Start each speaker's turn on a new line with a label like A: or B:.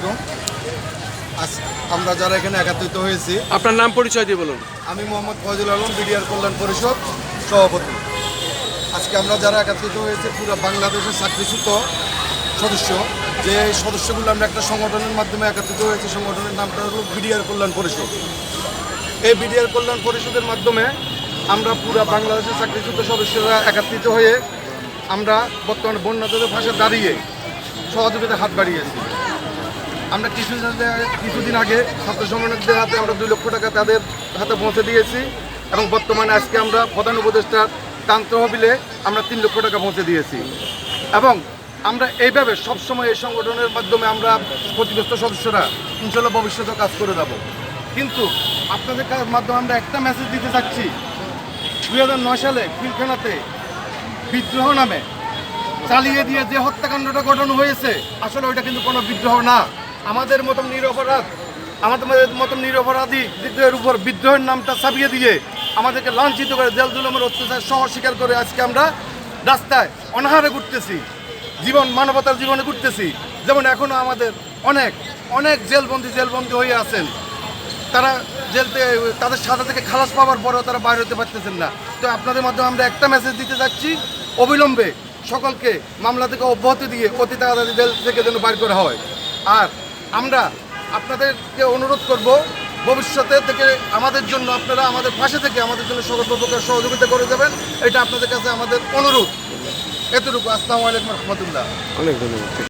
A: আলাইকুম। আজ আমরা যারা এখানে একত্রিত হয়েছি
B: আপনার নাম পরিচয় দিয়ে বলুন।
A: আমি মোহাম্মদ ফজল আলম বিডিআর কল্যাণ পরিষদ সভাপতি। আজকে আমরা যারা একত্রিত হয়েছে পুরো বাংলাদেশের চাকরিচ্যুত সদস্য যে সদস্যগুলো আমরা একটা সংগঠনের মাধ্যমে একত্রিত হয়েছে সংগঠনের নামটা হলো বিডিআর কল্যাণ পরিষদ। এই বিডিআর কল্যাণ পরিষদের মাধ্যমে আমরা পুরো বাংলাদেশের চাকরিচ্যুত সদস্যরা একত্রিত হয়ে আমরা বর্তমানে বন্যাদের ভাষা দাঁড়িয়ে সহযোগিতার হাত বাড়িয়েছি। আমরা আগে- কিছুদিন আগে ছাত্র সম্মেলনদের হাতে আমরা দুই লক্ষ টাকা তাদের হাতে পৌঁছে দিয়েছি এবং বর্তমানে আজকে আমরা প্রধান উপদেষ্টার তান তহবিলে আমরা তিন লক্ষ টাকা পৌঁছে দিয়েছি। এবং আমরা এইভাবে সবসময় এই সংগঠনের মাধ্যমে আমরা ক্ষতিগ্রস্ত সদস্যরা ইনশাল্লাহ ভবিষ্যতে কাজ করে যাব। কিন্তু আপনাদের মাধ্যমে আমরা একটা মেসেজ দিতে চাচ্ছি? দু হাজার নয় সালে পিলখানাতে বিদ্রোহ নামে চালিয়ে দিয়ে যে হত্যাকাণ্ডটা ঘটানো হয়েছে, আসলে ওইটা কিন্তু কোনো বিদ্রোহ না। আমাদের মতন নিরপরাধ, আমাদের মতন নিরপরাধীদের উপর বিদ্রোহের নামটা ছাপিয়ে দিয়ে আমাদেরকে লাঞ্ছিত করে জেল জুলুমের অত্যাচার সহ স্বীকার করে আজকে আমরা রাস্তায় অনাহারে ঘুরতেছি, জীবন, মানবতার জীবনে ঘুরতেছি। যেমন এখনও আমাদের অনেক অনেক জেলবন্দি জেলবন্দি হয়ে আছেন। তারা জেলতে, তাদের সাজা থেকে খালাস পাওয়ার পরেও তারা বাইরে হতে পারতেছেন না। তো আপনাদের মাধ্যমে আমরা একটা মেসেজ দিতে যাচ্ছি, অবিলম্বে সকলকে মামলা থেকে অব্যাহতি দিয়ে অতি তাড়াতাড়ি জেল থেকে যেন বাইর করা হয়। আর আমরা আপনাদেরকে অনুরোধ করব, ভবিষ্যতে থেকে আমাদের জন্য আপনারা আমাদের পাশে থেকে আমাদের জন্য সকল প্রকার সহযোগিতা করে দেবেন এটা আপনাদের কাছে আমাদের অনুরোধ। এতটুকু। আসসালামু আলাইকুম রহমতুল্লাহ।
B: অনেক ধন্যবাদ।